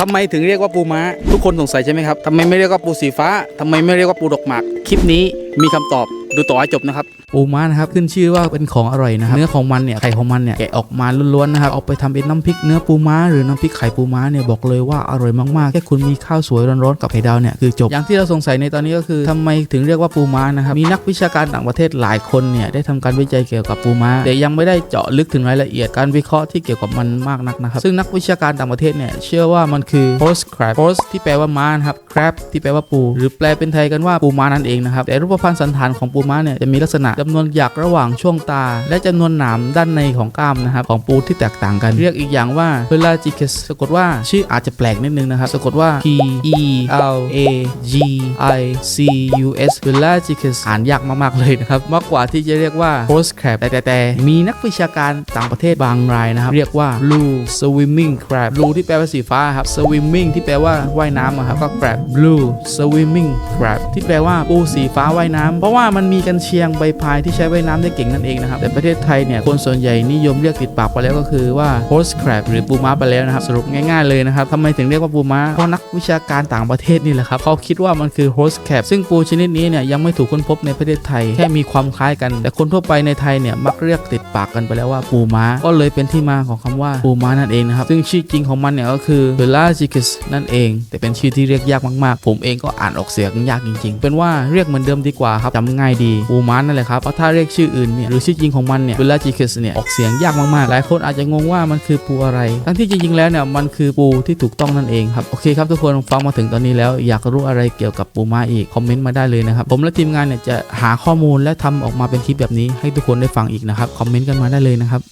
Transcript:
ทำไมถึงเรียกว่าปูม้า ทุกคนสงสัยใช่ไหมครับทำไมไม่เรียกว่าปูสีฟ้าทำไมไม่เรียกว่าปูดอกหมาก คลิปนี้มีคำตอบ ดูต่อให้จบนะครับปูม้านะครับขึ้นชื่อว่าเป็นของอร่อยนะครับเนื้อของมันเนี่ยไข่ของมันเนี่ยแกะออกมาล้วนๆนะครับเอาไปทำเป็นน้ำพริกเนื้อปูม้าหรือน้ำพริกไข่ปูม้าเนี่ยบอกเลยว่าอร่อยมากๆแค่คุณมีข้าวสวยร้อนๆกับไข่ดาวเนี่ยคือจบอย่างที่เราสงสัยในตอนนี้ก็คือทำไมถึงเรียกว่าปูม้านะครับมีนักวิชาการต่างประเทศหลายคนเนี่ยได้ทำการวิจัยเกี่ยวกับปูม้า แต่ยังไม่ได้เจาะลึกถึงรายละเอียดการวิเคราะห์ที่เกี่ยวกับมันมากนักนะครับซึ่งนักวิชาการต่างประเทศเนี่ยเชื่อว่ามันคือ horse crab horse ที่แปลว่าม้านะครับ crab ที่แปลว่าปู หรือแปลเป็นไทยกันว่าปูม้านั่นเองนะครับแต่รูปพรรณสันฐานของปูม้าเนี่ยจะมีลักษณะจำนวนหยักระหว่างช่วงตา และจำนวนหนามด้านในของกล้ามนะครับของปูที่แตกต่างกัน เรียกอีกอย่างว่า pelagius สะกดว่าชื่ออาจจะแปลกนิดนึงนะครับสะกดว่า p e l a g i c u s pelagius อ่านยากมากๆเลยนะครับมากกว่าที่จะเรียกว่า horse crab แต่แต่มีนักวิชาการต่างประเทศบางรายนะครับ เรียกว่า blue swimming crab blue ที่แปลว่าสีฟ้าครับ swimming ที่แปลว่าว่ายน้ำอะครับก็ crab blue swimming crab ที่แปลว่าปูสีฟ้าว่ายน้ำเพราะว่ามันมีีกันเชียงใบพายที่ใช้ว่ายน้ำได้เก่งนั่นเองนะครับ แต่ประเทศไทยเนี่ยคนส่วนใหญ่นิยมเรียกติดปากไปแล้วก็คือว่า horse crab หรือปูม้าไปแล้วนะครับ สรุปง่ายๆเลยนะครับทำไมถึงเรียกว่าปูม้าเพราะนักวิชาการต่างประเทศนี่แหละครับเขาคิดว่ามันคือ horse crab ซึ่งปูชนิดนี้เนี่ยยังไม่ถูกค้นพบในประเทศไทยแค่มีความคล้ายกัน แต่คนทั่วไปในไทยเนี่ยมักเรียกติดปากกันไปแล้วว่าปูม้า ก็เลยเป็นที่มาของคำว่าปูม้านั่นเองนะครับซึ่งชื่อจริงของมันเนี่ยก็คือ Pelagius นั่นเอง แต่เป็นชื่อที่เรียกยากมากๆ ผมเองก็อ่านออกเสียงยากจริง ๆ เป็นว่าเรียกเหมือนเดิมดีกว่าครับจำง่ายดีปูมานั่นแหละครับเพราะถ้าเรียกชื่ออื่นเนี่ยหรือชื่อจริงของมันเนี่ยวิลลาจิคัสเนี่ยออกเสียงยากมากๆ หลายคนอาจจะงงว่ามันคือปูอะไร ทั้งที่จริงๆแล้วเนี่ยมันคือปูที่ถูกต้องนั่นเองครับโอเคครับทุกคนฟังมาถึงตอนนี้แล้วอยากรู้อะไรเกี่ยวกับปูม้าอีกคอมเมนต์มาได้เลยนะครับผมและทีมงานเนี่ยจะหาข้อมูลและทำออกมาเป็นคลิปแบบนี้ให้ทุกคนได้ฟังอีกนะครับคอมเมนต์กันมาได้เลยนะครับ